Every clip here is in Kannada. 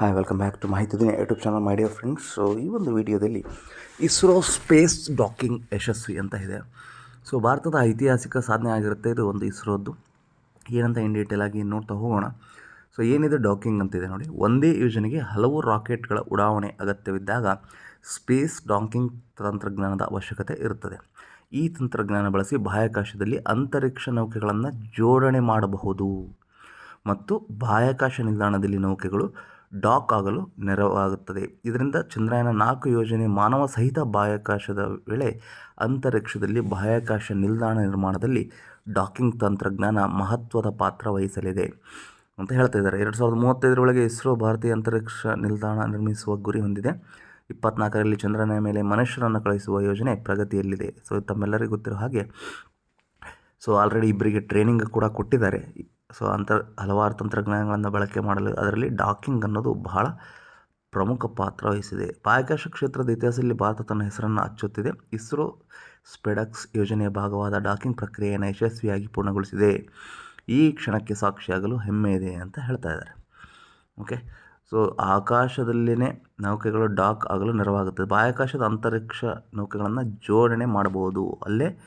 ಹಾಯ್ ವೆಲ್ಕಮ್ ಬ್ಯಾಕ್ ಟು ಮಾಹಿತಿ ದಿನ YouTube channel my dear friends so ಈ ಒಂದು ವಿಡಿಯೋದಲ್ಲಿ ಇಸ್ರೋ ಸ್ಪೇಸ್ ಡಾಕಿಂಗ್ ಯಶಸ್ವಿ ಅಂತ ಇದೆ. ಸೊ ಭಾರತದ ಐತಿಹಾಸಿಕ ಸಾಧನೆ ಆಗಿರುತ್ತೆ ಇದು ಒಂದು ಇಸ್ರೋದ್ದು. ಏನಂತ ಇನ್ ಡೀಟೇಲ್ ಆಗಿ ನೋಡ್ತಾ ಹೋಗೋಣ. ಸೊ ಏನಿದೆ ಡಾಕಿಂಗ್ ಅಂತಿದೆ ನೋಡಿ. ಒಂದೇ ಯೋಜನೆಗೆ ಹಲವು ರಾಕೆಟ್ಗಳ ಉಡಾವಣೆ ಅಗತ್ಯವಿದ್ದಾಗ ಸ್ಪೇಸ್ ಡಾಕಿಂಗ್ ತಂತ್ರಜ್ಞಾನದ ಅವಶ್ಯಕತೆ ಇರುತ್ತದೆ. ಈ ತಂತ್ರಜ್ಞಾನ ಬಳಸಿ ಬಾಹ್ಯಾಕಾಶದಲ್ಲಿ ಅಂತರಿಕ್ಷ ನೌಕೆಗಳನ್ನು ಜೋಡಣೆ ಮಾಡಬಹುದು. ಮತ್ತು ಬಾಹ್ಯಾಕಾಶ ನಿಲ್ದಾಣದಲ್ಲಿ ನೌಕೆಗಳು ಡಾಕ್ ಆಗಲು ನೆರವಾಗುತ್ತದೆ. ಇದರಿಂದ ಚಂದ್ರಯಾನ ನಾಲ್ಕು ಯೋಜನೆ ಮಾನವ ಸಹಿತ ಬಾಹ್ಯಾಕಾಶದ ವೇಳೆ ಅಂತರಿಕ್ಷದಲ್ಲಿ ಬಾಹ್ಯಾಕಾಶ ನಿಲ್ದಾಣ ನಿರ್ಮಾಣದಲ್ಲಿ ಡಾಕಿಂಗ್ ತಂತ್ರಜ್ಞಾನ ಮಹತ್ವದ ಪಾತ್ರ ವಹಿಸಲಿದೆ ಅಂತ ಹೇಳ್ತಾ ಇದ್ದಾರೆ. ಎರಡು ಸಾವಿರದ ಮೂವತ್ತೈದರೊಳಗೆ ಇಸ್ರೋ ಭಾರತೀಯ ಅಂತರಿಕ್ಷ ನಿಲ್ದಾಣ ನಿರ್ಮಿಸುವ ಗುರಿ ಹೊಂದಿದೆ. ಇಪ್ಪತ್ನಾಲ್ಕರಲ್ಲಿ ಚಂದ್ರನ ಮೇಲೆ ಮನುಷ್ಯರನ್ನು ಕಳಿಸುವ ಯೋಜನೆ ಪ್ರಗತಿಯಲ್ಲಿದೆ. ಸೊ, ತಮ್ಮೆಲ್ಲರಿಗೂ ಗೊತ್ತಿರೋ ಹಾಗೆ, ಸೊ, ಆಲ್ರೆಡಿ ಇಬ್ಬರಿಗೆ ಟ್ರೈನಿಂಗ್ ಕೂಡ ಕೊಟ್ಟಿದ್ದಾರೆ. ಸೊ ಅಂತ ಹಲವಾರು ತಂತ್ರಜ್ಞಾನಗಳನ್ನು ಬಳಕೆ ಮಾಡಲು ಅದರಲ್ಲಿ ಡಾಕಿಂಗ್ ಅನ್ನೋದು ಬಹಳ ಪ್ರಮುಖ ಪಾತ್ರ ವಹಿಸಿದೆ. ಬಾಹ್ಯಾಕಾಶ ಕ್ಷೇತ್ರದ ಇತಿಹಾಸದಲ್ಲಿ ಭಾರತ ತನ್ನ ಹೆಸರನ್ನು ಹಚ್ಚುತ್ತಿದೆ. ಇಸ್ರೋ ಸ್ಪೆಡಕ್ಸ್ ಯೋಜನೆಯ ಭಾಗವಾದ ಡಾಕಿಂಗ್ ಪ್ರಕ್ರಿಯೆಯನ್ನು ಯಶಸ್ವಿಯಾಗಿ ಪೂರ್ಣಗೊಳಿಸಿದೆ. ಈ ಕ್ಷಣಕ್ಕೆ ಸಾಕ್ಷಿಯಾಗಲು ಹೆಮ್ಮೆ ಇದೆ ಅಂತ ಹೇಳ್ತಾ ಇದ್ದಾರೆ. ಓಕೆ? ಸೊ ಆಕಾಶದಲ್ಲಿನೇ ನೌಕೆಗಳು ಡಾಕ್ ಆಗಲು ನೆರವಾಗುತ್ತದೆ. ಬಾಹ್ಯಾಕಾಶದ ಅಂತರಿಕ್ಷ ನೌಕೆಗಳನ್ನು ಜೋಡಣೆ ಮಾಡಬಹುದು. ಅಲ್ಲೇ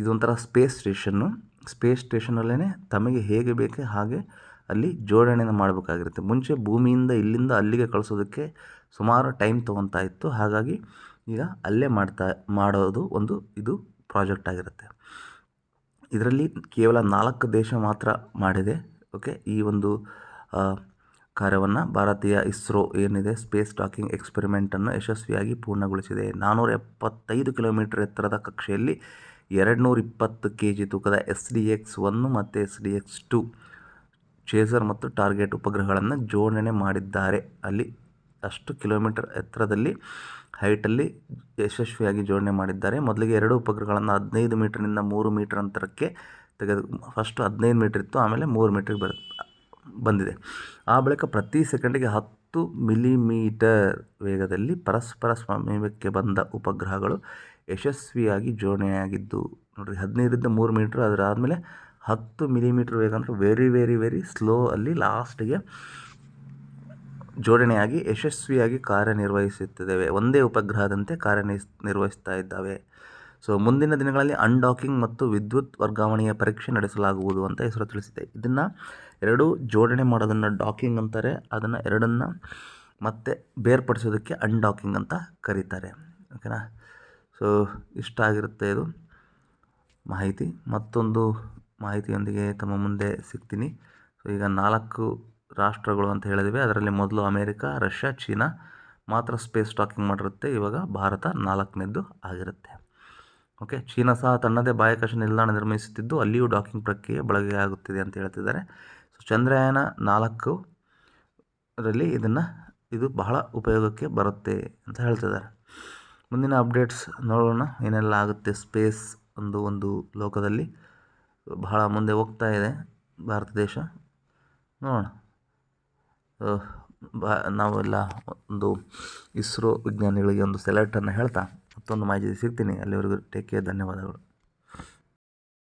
ಇದೊಂಥರ ಸ್ಪೇಸ್ ಸ್ಟೇಷನ್ನು ಸ್ಪೇಸ್ ಸ್ಟೇಷನಲ್ಲೇ ತಮಗೆ ಹೇಗೆ ಬೇಕೆ ಹಾಗೆ ಅಲ್ಲಿ ಜೋಡಣೆಯನ್ನು ಮಾಡಬೇಕಾಗಿರುತ್ತೆ. ಮುಂಚೆ ಭೂಮಿಯಿಂದ ಇಲ್ಲಿಂದ ಅಲ್ಲಿಗೆ ಕಳಿಸೋದಕ್ಕೆ ಸುಮಾರು ಟೈಮ್ ತೊಗೊತಾ ಇತ್ತು. ಹಾಗಾಗಿ ಈಗ ಅಲ್ಲೇ ಮಾಡ್ತಾ, ಮಾಡೋದು ಒಂದು ಇದು ಪ್ರಾಜೆಕ್ಟ್ ಆಗಿರುತ್ತೆ. ಇದರಲ್ಲಿ ಕೇವಲ ನಾಲ್ಕು ದೇಶ ಮಾತ್ರ ಮಾಡಿದೆ. ಓಕೆ ಈ ಒಂದು ಕಾರ್ಯವನ್ನು ಭಾರತೀಯ ಇಸ್ರೋ ಏನಿದೆ ಸ್ಪೇಸ್ ಟಾಕಿಂಗ್ ಎಕ್ಸ್ಪೆರಿಮೆಂಟನ್ನು ಯಶಸ್ವಿಯಾಗಿ ಪೂರ್ಣಗೊಳಿಸಿದೆ. ನಾನ್ನೂರ ಎಪ್ಪತ್ತೈದು ಕಿಲೋಮೀಟರ್ ಎತ್ತರದ ಕಕ್ಷೆಯಲ್ಲಿ ಎರಡು ನೂರ ಇಪ್ಪತ್ತು ಕೆ ಜಿ ತೂಕದ ಎಸ್ ಡಿ ಎಕ್ಸ್ ಒನ್ ಮತ್ತು S D X two chaser ಮತ್ತು ಟಾರ್ಗೆಟ್ ಉಪಗ್ರಹಗಳನ್ನು ಜೋಡಣೆ ಮಾಡಿದ್ದಾರೆ. ಅಲ್ಲಿ ಅಷ್ಟು ಕಿಲೋಮೀಟರ್ ಎತ್ತರದಲ್ಲಿ ಹೈಟಲ್ಲಿ ಯಶಸ್ವಿಯಾಗಿ ಜೋಡಣೆ ಮಾಡಿದ್ದಾರೆ. ಮೊದಲಿಗೆ ಎರಡು ಉಪಗ್ರಹಗಳನ್ನು ಹದಿನೈದು ಮೀಟರ್ನಿಂದ ಮೂರು ಮೀಟರ್ ಅಂತರಕ್ಕೆ ತೆಗೆದು ಫಸ್ಟು ಹದಿನೈದು ಮೀಟ್ರ್ ಇತ್ತು, ಆಮೇಲೆ ಮೂರು ಮೀಟ್ರಿಗೆ ಬರ ಬಂದಿದೆ. ಆ ಬಳಿಕ ಪ್ರತಿ ಸೆಕೆಂಡಿಗೆ ಹತ್ತು ಮಿಲಿಮೀಟರ್ ವೇಗದಲ್ಲಿ ಪರಸ್ಪರ ಸ್ವಾಮ್ಯಕ್ಕೆ ಬಂದ ಉಪಗ್ರಹಗಳು ಯಶಸ್ವಿಯಾಗಿ ಜೋಡಣೆಯಾಗಿದ್ದು, ನೋಡಿರಿ ಹದಿನೈದರಿಂದ ಮೂರು ಮೀಟ್ರ್ ಅದರಾದಮೇಲೆ ಹತ್ತು ಮಿಲಿಮೀಟ್ರ್ ಅಂದರೆ ವೆರಿ ವೆರಿ ವೆರಿ ಸ್ಲೋ ಅಲ್ಲಿ ಲಾಸ್ಟಿಗೆ ಜೋಡಣೆಯಾಗಿ ಯಶಸ್ವಿಯಾಗಿ ಕಾರ್ಯನಿರ್ವಹಿಸುತ್ತಿದ್ದೇವೆ. ಒಂದೇ ಉಪಗ್ರಹದಂತೆ ಕಾರ್ಯನಿರ್ವಹಿಸ್ತಾ ಇದ್ದಾವೆ. ಸೊ ಮುಂದಿನ ದಿನಗಳಲ್ಲಿ ಅನ್ಡಾಕಿಂಗ್ ಮತ್ತು ವಿದ್ಯುತ್ ವರ್ಗಾವಣೆಯ ಪರೀಕ್ಷೆ ನಡೆಸಲಾಗುವುದು ಅಂತ ಹೆಸರು ತಿಳಿಸಿದೆ. ಇದನ್ನು ಎರಡು ಜೋಡಣೆ ಮಾಡೋದನ್ನು ಡಾಕಿಂಗ್ ಅಂತಾರೆ. ಅದನ್ನು ಎರಡನ್ನು ಮತ್ತೆ ಬೇರ್ಪಡಿಸೋದಕ್ಕೆ ಅನ್ಡಾಕಿಂಗ್ ಅಂತ ಕರೀತಾರೆ. ಓಕೆನಾ ಸೊ ಇಷ್ಟ ಆಗಿರುತ್ತೆ ಇದು ಮಾಹಿತಿ. ಮತ್ತೊಂದು ಮಾಹಿತಿಯೊಂದಿಗೆ ತಮ್ಮ ಮುಂದೆ ಸಿಗ್ತೀನಿ. ಸೊ ಈಗ ನಾಲ್ಕು ರಾಷ್ಟ್ರಗಳು ಅಂತ ಹೇಳಿದ್ವಿ. ಅದರಲ್ಲಿ ಮೊದಲು ಅಮೇರಿಕಾ, ರಷ್ಯಾ, ಚೀನಾ. ಮಾತ್ರ ಸ್ಪೇಸ್ ಟಾಕಿಂಗ್ ಮಾಡಿರುತ್ತೆ. ಇವಾಗ ಭಾರತ ನಾಲ್ಕನೇದ್ದು ಆಗಿರುತ್ತೆ. ಓಕೆ, ಚೀನಾ ಸಹ ತನ್ನದೇ ಬಾಹ್ಯಾಕಾಶ ನಿಲ್ದಾಣ ನಿರ್ಮಿಸುತ್ತಿದ್ದು ಅಲ್ಲಿಯೂ ಡಾಕಿಂಗ್ ಪ್ರಕ್ರಿಯೆ ಬಳಕೆಯಾಗುತ್ತಿದೆ ಅಂತ ಹೇಳ್ತಿದ್ದಾರೆ. ಸೊ ಚಂದ್ರಯಾನ ನಾಲ್ಕು ರಲ್ಲಿ ಇದನ್ನು, ಇದು ಬಹಳ ಉಪಯೋಗಕ್ಕೆ ಬರುತ್ತೆ ಅಂತ ಹೇಳ್ತಿದ್ದಾರೆ. ಮುಂದಿನ ಅಪ್ಡೇಟ್ಸ್ ನೋಡೋಣ. ಏನೆಲ್ಲ ಆಗುತ್ತೆ ಸ್ಪೇಸ್ ಒಂದು ಒಂದು ಲೋಕದಲ್ಲಿ. ಬಹಳ ಮುಂದೆ ಹೋಗ್ತಾ ಇದೆ ಭಾರತ ದೇಶ. ನೋಡೋಣ. ಬಾ, ನಾವೆಲ್ಲ ಒಂದು ಇಸ್ರೋ ವಿಜ್ಞಾನಿಗಳಿಗೆ ಒಂದು ಸೆಲೆಕ್ಟನ್ನು ಹೇಳ್ತಾ ಮತ್ತೊಂದು ಮಾಹಿತಿ ಸಿಗ್ತೀನಿ. ಅಲ್ಲಿವರೆಗೂ ಟೇಕ್ ಕೇರ್ ಧನ್ಯವಾದಗಳು.